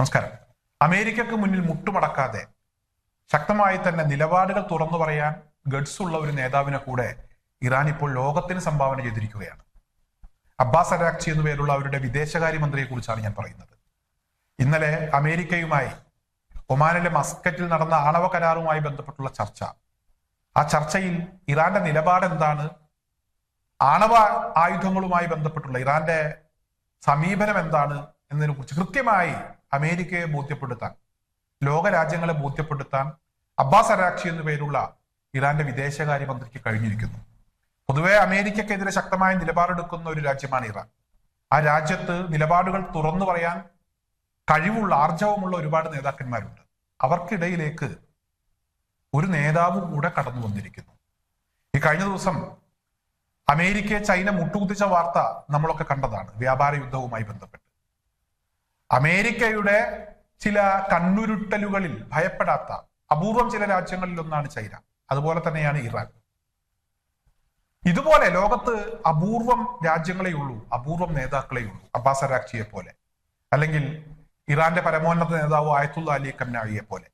നമസ്കാരം. അമേരിക്കക്ക് മുന്നിൽ മുട്ടുമടക്കാതെ ശക്തമായി തന്നെ നിലപാടുകൾ തുറന്നു പറയാൻ ഗഡ്സ് ഉള്ള ഒരു നേതാവിനെ കൂടെ ഇറാൻ ഇപ്പോൾ ലോകത്തിന് സംഭാവന ചെയ്തിരിക്കുകയാണ്. അബ്ബാസ് അരാക്ചി എന്നു പേരുള്ള അവരുടെ വിദേശകാര്യമന്ത്രിയെ കുറിച്ചാണ് ഞാൻ പറയുന്നത്. ഇന്നലെ അമേരിക്കയുമായി ഒമാനിലെ മസ്കറ്റിൽ നടന്ന ആണവ കരാറുമായി ബന്ധപ്പെട്ടുള്ള ചർച്ച. ആ ചർച്ചയിൽ ഇറാന്റെ നിലപാട് എന്താണ്? ആണവ ആയുധങ്ങളുമായി ബന്ധപ്പെട്ടുള്ള ഇറാന്റെ സമീപനം എന്താണ് എന്നതിനെ കുറിച്ച് കൃത്യമായി അമേരിക്കയെ ബോധ്യപ്പെടുത്താൻ ലോകരാജ്യങ്ങളെ ബോധ്യപ്പെടുത്താൻ അബ്ബാസ് അരാക്ഷി എന്നു പേരുള്ള ഇറാന്റെ വിദേശകാര്യമന്ത്രിക്ക് കഴിഞ്ഞിരിക്കുന്നു. പൊതുവെ അമേരിക്കക്കെതിരെ ശക്തമായ നിലപാടെടുക്കുന്ന ഒരു രാജ്യമാണ് ഇറാൻ. ആ രാജ്യത്ത് നിലപാടുകൾ തുറന്നു പറയാൻ കഴിവുള്ള ആർജവമുള്ള ഒരുപാട് നേതാക്കന്മാരുണ്ട്. അവർക്കിടയിലേക്ക് ഒരു നേതാവ് കൂടെ കടന്നു വന്നിരിക്കുന്നു. ഈ കഴിഞ്ഞ ദിവസം അമേരിക്കയെ ചൈന മുട്ടുകുത്തിച്ച വാർത്ത നമ്മളൊക്കെ കണ്ടതാണ്. വ്യാപാര യുദ്ധവുമായി ബന്ധപ്പെട്ട്. അമേരിക്കയുടെ ചില കണ്ണുരുട്ടലുകളിൽ ഭയപ്പെടാത്ത അപൂർവം ചില രാജ്യങ്ങളിൽ ഒന്നാണ് ചൈന. അതുപോലെ തന്നെയാണ് ഇറാൻ. ഇതുപോലെ ലോകത്ത് അപൂർവം രാജ്യങ്ങളെ ഉള്ളൂ അപൂർവം നേതാക്കളെ ഉള്ളൂ. അബ്ബാസ് അരാക്ചിയെ പോലെ. അല്ലെങ്കിൽ ഇറാന്റെ പരമോന്നത നേതാവ് ആയത്തുള്ള അലി കംനായിയെ പോലെ.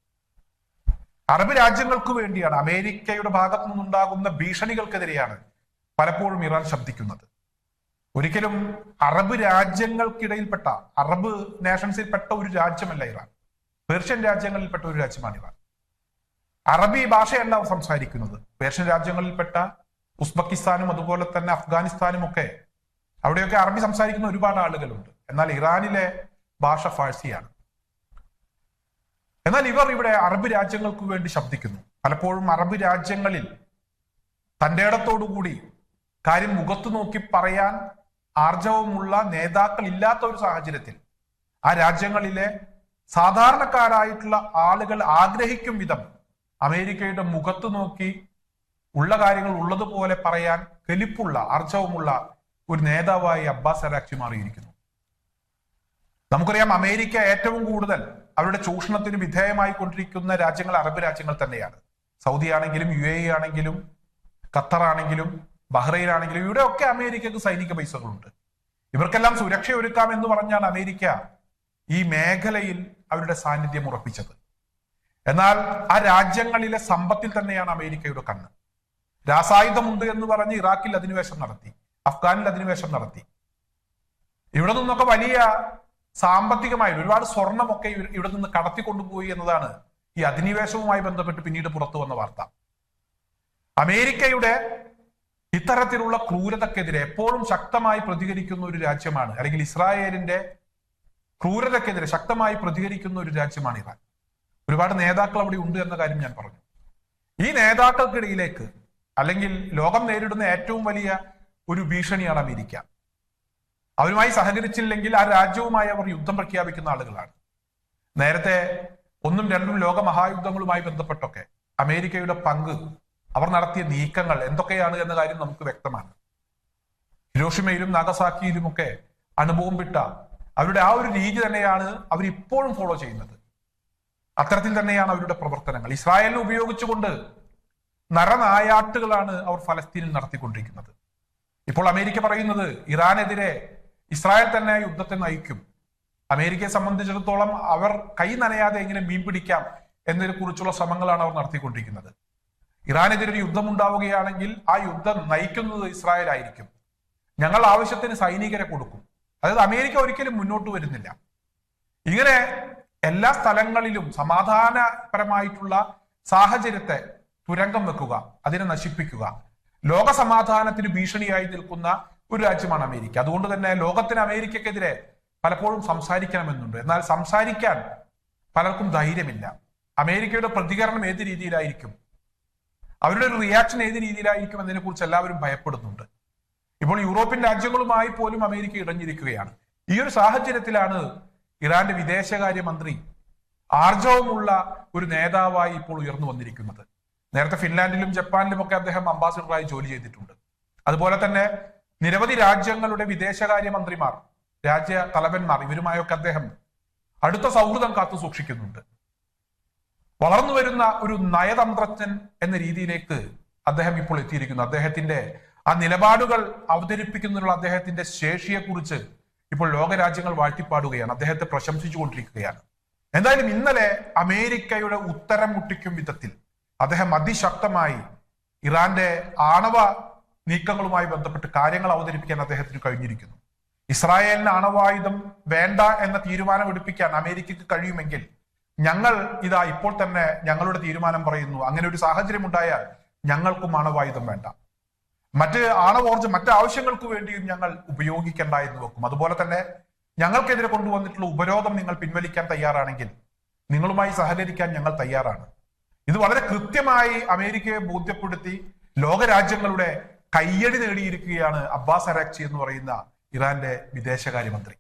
അറബ് രാജ്യങ്ങൾക്ക് വേണ്ടിയാണ് അമേരിക്കയുടെ ഭാഗത്തു നിന്നുണ്ടാകുന്ന ഭീഷണികൾക്കെതിരെയാണ് പലപ്പോഴും ഇറാൻ ശബ്ദിക്കുന്നത്. ഒരിക്കലും അറബ് രാജ്യങ്ങൾക്കിടയിൽപ്പെട്ട അറബ് നേഷൻസിൽപ്പെട്ട ഒരു രാജ്യമല്ല ഇറാൻ. പേർഷ്യൻ രാജ്യങ്ങളിൽപ്പെട്ട ഒരു രാജ്യമാണ് ഇറാൻ. അറബി ഭാഷയല്ല സംസാരിക്കുന്നത്. പേർഷ്യൻ രാജ്യങ്ങളിൽപ്പെട്ട ഉസ്ബക്കിസ്ഥാനും അതുപോലെ തന്നെ അഫ്ഗാനിസ്ഥാനും ഒക്കെ അവിടെയൊക്കെ അറബി സംസാരിക്കുന്ന ഒരുപാട് ആളുകളുണ്ട്. എന്നാൽ ഇറാനിലെ ഭാഷ ഫാഴ്സിയാണ്. എന്നാൽ ഇവർ ഇവിടെ അറബ് രാജ്യങ്ങൾക്ക് വേണ്ടി ശബ്ദിക്കുന്നു. പലപ്പോഴും അറബ് രാജ്യങ്ങളിൽ തന്റെ ഇടത്തോടുകൂടി കാര്യം മുഖത്തു നോക്കി പറയാൻ ആർജവമുള്ള നേതാക്കൾ ഇല്ലാത്ത ഒരു സാഹചര്യത്തിൽ ആ രാജ്യങ്ങളിലെ സാധാരണക്കാരായിട്ടുള്ള ആളുകൾ ആഗ്രഹിക്കും വിധം അമേരിക്കയുടെ മുഖത്ത് നോക്കി ഉള്ള കാര്യങ്ങൾ ഉള്ളതുപോലെ പറയാൻ കെലിപ്പുള്ള ആർജവുമുള്ള ഒരു നേതാവായി അബ്ബാസ് അരാക്ചി മാറിയിരിക്കുന്നു. നമുക്കറിയാം അമേരിക്ക ഏറ്റവും കൂടുതൽ അവരുടെ ചൂഷണത്തിന് വിധേയമായി കൊണ്ടിരിക്കുന്ന രാജ്യങ്ങൾ അറബ് രാജ്യങ്ങൾ തന്നെയാണ്. സൗദി ആണെങ്കിലും യു എ ആണെങ്കിലും ഖത്തർ ആണെങ്കിലും ബഹ്റൈൻ ആണെങ്കിലും ഇവിടെ ഒക്കെ അമേരിക്കക്ക് സൈനിക പൈസകളുണ്ട്. ഇവർക്കെല്ലാം സുരക്ഷ ഒരുക്കാം എന്ന് പറഞ്ഞാണ് അമേരിക്ക ഈ മേഖലയിൽ അവരുടെ സാന്നിധ്യം ഉറപ്പിച്ചത്. എന്നാൽ ആ രാജ്യങ്ങളിലെ സമ്പത്തിൽ തന്നെയാണ് അമേരിക്കയുടെ കണ്ണ്. രാസായുധമുണ്ട് എന്ന് പറഞ്ഞ് ഇറാഖിൽ അധിനിവേശം നടത്തി അഫ്ഗാനിൽ അധിനിവേശം നടത്തി. ഇവിടെ നിന്നൊക്കെ വലിയ സാമ്പത്തികമായി ഒരുപാട് സ്വർണമൊക്കെ ഇവിടെ നിന്ന് കടത്തിക്കൊണ്ടുപോയി എന്നതാണ് ഈ അധിനിവേശവുമായി ബന്ധപ്പെട്ട് പിന്നീട് പുറത്തു വന്ന വാർത്ത. അമേരിക്കയുടെ ഇത്തരത്തിലുള്ള ക്രൂരതക്കെതിരെ എപ്പോഴും ശക്തമായി പ്രതികരിക്കുന്ന ഒരു രാജ്യമാണ് അല്ലെങ്കിൽ ഇസ്രായേലിന്റെ ക്രൂരതക്കെതിരെ ശക്തമായി പ്രതികരിക്കുന്ന ഒരു രാജ്യമാണ് ഇറാൻ. ഒരുപാട് നേതാക്കൾ അവിടെ ഉണ്ട് എന്ന കാര്യം ഞാൻ പറഞ്ഞു. ഈ നേതാക്കൾക്കിടയിലേക്ക് അല്ലെങ്കിൽ ലോകം നേരിടുന്ന ഏറ്റവും വലിയ ഒരു ഭീഷണിയാണ് അമേരിക്ക. അവരുമായി സഹകരിച്ചില്ലെങ്കിൽ ആ രാജ്യവുമായി അവർ യുദ്ധം പ്രഖ്യാപിക്കുന്ന ആളുകളാണ്. നേരത്തെ ഒന്നും രണ്ടും ലോക മഹായുദ്ധങ്ങളുമായി ബന്ധപ്പെട്ടൊക്കെ അമേരിക്കയുടെ പങ്ക് അവർ നടത്തിയ നീക്കങ്ങൾ എന്തൊക്കെയാണ് എന്ന കാര്യം നമുക്ക് വ്യക്തമാണ്. ഹിരോഷിമയിലും അനുഭവം വിട്ട അവരുടെ ആ ഒരു രീതി തന്നെയാണ് അവർ ഇപ്പോഴും ഫോളോ ചെയ്യുന്നത്. അത്തരത്തിൽ തന്നെയാണ് അവരുടെ പ്രവർത്തനങ്ങൾ. ഇസ്രായേലിനെ ഉപയോഗിച്ചുകൊണ്ട് നരനായാട്ടുകളാണ് അവർ ഫലസ്തീനിൽ നടത്തിക്കൊണ്ടിരിക്കുന്നത്. ഇപ്പോൾ അമേരിക്ക പറയുന്നത് ഇറാനെതിരെ ഇസ്രായേൽ തന്നെ യുദ്ധത്തെ നയിക്കും. അമേരിക്കയെ സംബന്ധിച്ചിടത്തോളം അവർ കൈ നനയാതെ എങ്ങനെ മീൻ പിടിക്കാം എന്നതിനെ കുറിച്ചുള്ള ശ്രമങ്ങളാണ് അവർ നടത്തിക്കൊണ്ടിരിക്കുന്നത്. ഇറാനെതിരെ ഒരു യുദ്ധം ഉണ്ടാവുകയാണെങ്കിൽ ആ യുദ്ധം നയിക്കുന്നത് ഇസ്രായേൽ ആയിരിക്കും ഞങ്ങൾ ആവശ്യത്തിന് സൈനികരെ കൊടുക്കും. അതായത് അമേരിക്ക ഒരിക്കലും മുന്നോട്ട് വരുന്നില്ല. ഇങ്ങനെ എല്ലാ സ്ഥലങ്ങളിലും സമാധാനപരമായിട്ടുള്ള സാഹചര്യത്തെ തുരങ്കം വെക്കുക അതിനെ നശിപ്പിക്കുക. ലോക സമാധാനത്തിന് ഭീഷണിയായി നിൽക്കുന്ന ഒരു രാജ്യമാണ് അമേരിക്ക. അതുകൊണ്ട് തന്നെ ലോകത്തിന് അമേരിക്കക്കെതിരെ പലപ്പോഴും സംസാരിക്കണമെന്നുണ്ട്. എന്നാൽ സംസാരിക്കാൻ പലർക്കും ധൈര്യമില്ല. അമേരിക്കയുടെ പ്രതികരണം ഏത് രീതിയിലായിരിക്കും? അവരുടെ ഒരു റിയാക്ഷൻ ഏത് രീതിയിലായിരിക്കും എന്നതിനെക്കുറിച്ച് എല്ലാവരും ഭയപ്പെടുന്നുണ്ട്. ഇപ്പോൾ യൂറോപ്യൻ രാജ്യങ്ങളുമായി പോലും അമേരിക്ക ഇടഞ്ഞിരിക്കുകയാണ്. ഈ ഒരു സാഹചര്യത്തിലാണ് ഇറാന്റെ വിദേശകാര്യമന്ത്രി ആർജവമുള്ള ഒരു നേതാവായി ഇപ്പോൾ ഉയർന്നു വന്നിരിക്കുന്നത്. നേരത്തെ ഫിൻലാൻഡിലും ജപ്പാനിലും ഒക്കെ അദ്ദേഹം അംബാസിഡറായി ജോലി ചെയ്തിട്ടുണ്ട്. അതുപോലെ തന്നെ നിരവധി രാജ്യങ്ങളുടെ വിദേശകാര്യമന്ത്രിമാർ രാജ്യ തലവന്മാർ ഇവരുമായൊക്കെ അദ്ദേഹം അടുത്ത സൗഹൃദം കാത്തു സൂക്ഷിക്കുന്നുണ്ട് വളർന്നു വരുന്ന ഒരു നയതന്ത്രജ്ഞൻ എന്ന രീതിയിലേക്ക് അദ്ദേഹം ഇപ്പോൾ എത്തിയിരിക്കുന്നു. അദ്ദേഹത്തിന്റെ ആ നിലപാടുകൾ അവതരിപ്പിക്കുന്നതിനുള്ള അദ്ദേഹത്തിന്റെ ശേഷിയെക്കുറിച്ച് ഇപ്പോൾ ലോകരാജ്യങ്ങൾ വാഴ്ത്തിപ്പാടുകയാണ്. അദ്ദേഹത്തെ പ്രശംസിച്ചുകൊണ്ടിരിക്കുകയാണ്. എന്തായാലും ഇന്നലെ അമേരിക്കയുടെ ഉത്തരം മുട്ടിക്കും വിധത്തിൽ അദ്ദേഹം അതിശക്തമായി ഇറാന്റെ ആണവ നീക്കങ്ങളുമായി ബന്ധപ്പെട്ട് കാര്യങ്ങൾ അവതരിപ്പിക്കാൻ അദ്ദേഹത്തിന് കഴിഞ്ഞിരിക്കുന്നു. ഇസ്രായേലിന് ആണവായുധം വേണ്ട എന്ന തീരുമാനം എടുപ്പിക്കാൻ അമേരിക്കക്ക് കഴിയുമെങ്കിൽ ഞങ്ങൾ ഇതാ ഇപ്പോൾ തന്നെ ഞങ്ങളുടെ തീരുമാനം പറയുന്നു. അങ്ങനെ ഒരു സാഹചര്യം ഉണ്ടായാൽ ഞങ്ങൾക്കും ആണവായുധം വേണ്ട. മറ്റ് ആണവോർജം മറ്റ് ആവശ്യങ്ങൾക്ക് വേണ്ടിയും ഞങ്ങൾ ഉപയോഗിക്കേണ്ട എന്ന് വെക്കും. അതുപോലെ തന്നെ ഞങ്ങൾക്കെതിരെ കൊണ്ടുവന്നിട്ടുള്ള ഉപരോധം നിങ്ങൾ പിൻവലിക്കാൻ തയ്യാറാണെങ്കിൽ നിങ്ങളുമായി സഹകരിക്കാൻ ഞങ്ങൾ തയ്യാറാണ്. ഇത് വളരെ കൃത്യമായി അമേരിക്കയെ ബോധ്യപ്പെടുത്തി ലോകരാജ്യങ്ങളുടെ കയ്യടി നേടിയിരിക്കുകയാണ് അബ്ബാസ് അരാക്ചി എന്ന് പറയുന്ന ഇറാന്റെ വിദേശകാര്യമന്ത്രി.